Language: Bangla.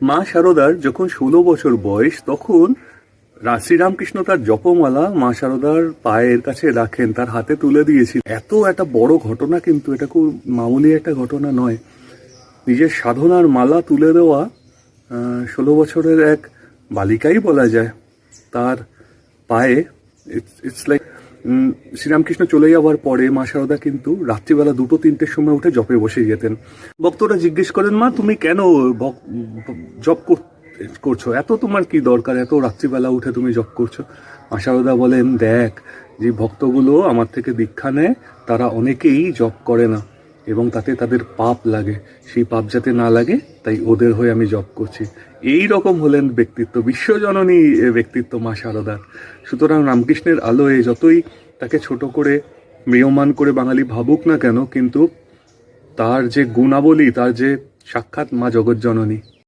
মা শারদার যখন ষোলো বছর বয়স, তখন শ্রীরামকৃষ্ণ তার জপমালা মা শারদার পায়ের কাছে রাখেন, তার হাতে তুলে দিয়েছিল এত একটা বড় ঘটনা কিন্তু এটা খুব মামুলি একটা ঘটনা নয়। নিজের সাধনার মালা তুলে দেওয়া ষোলো বছরের এক বালিকাই বলা যায়, তার পায়ে ইটস লাইক শ্রীরামকৃষ্ণ চলে যাওয়ার পরে মা শারদা কিন্তু রাত্রিবেলা দুটো, তিনটের সময় উঠে জপে বসে যেতেন। ভক্তরা জিজ্ঞেস করেন, মা, তুমি কেন জপ কর- করছ? এত তোমার কি দরকার? এত রাত্রিবেলা উঠে তুমি জপ করছ? মা শারদা বলেন, দেখ, যে ভক্তগুলো আমার থেকে দীক্ষা নেয়, তারা অনেকেই জপ করে না। এবং তাতে তাদের পাপ লাগে। সেই পাপ যাতে না লাগে, তাই ওদের হয়ে আমি জব করছি। এই রকম হলেন ব্যক্তিত্ব, বিশ্বজননী ব্যক্তিত্ব মা শারদার। সুতরাং রামকৃষ্ণের আলোয় যতই তাকে ছোট করে, ম্রিয়মান করে বাঙালি ভাবুক না কেন, কিন্তু তার যে গুণাবলী, তার যে সাক্ষাৎ মা জগজ্জননী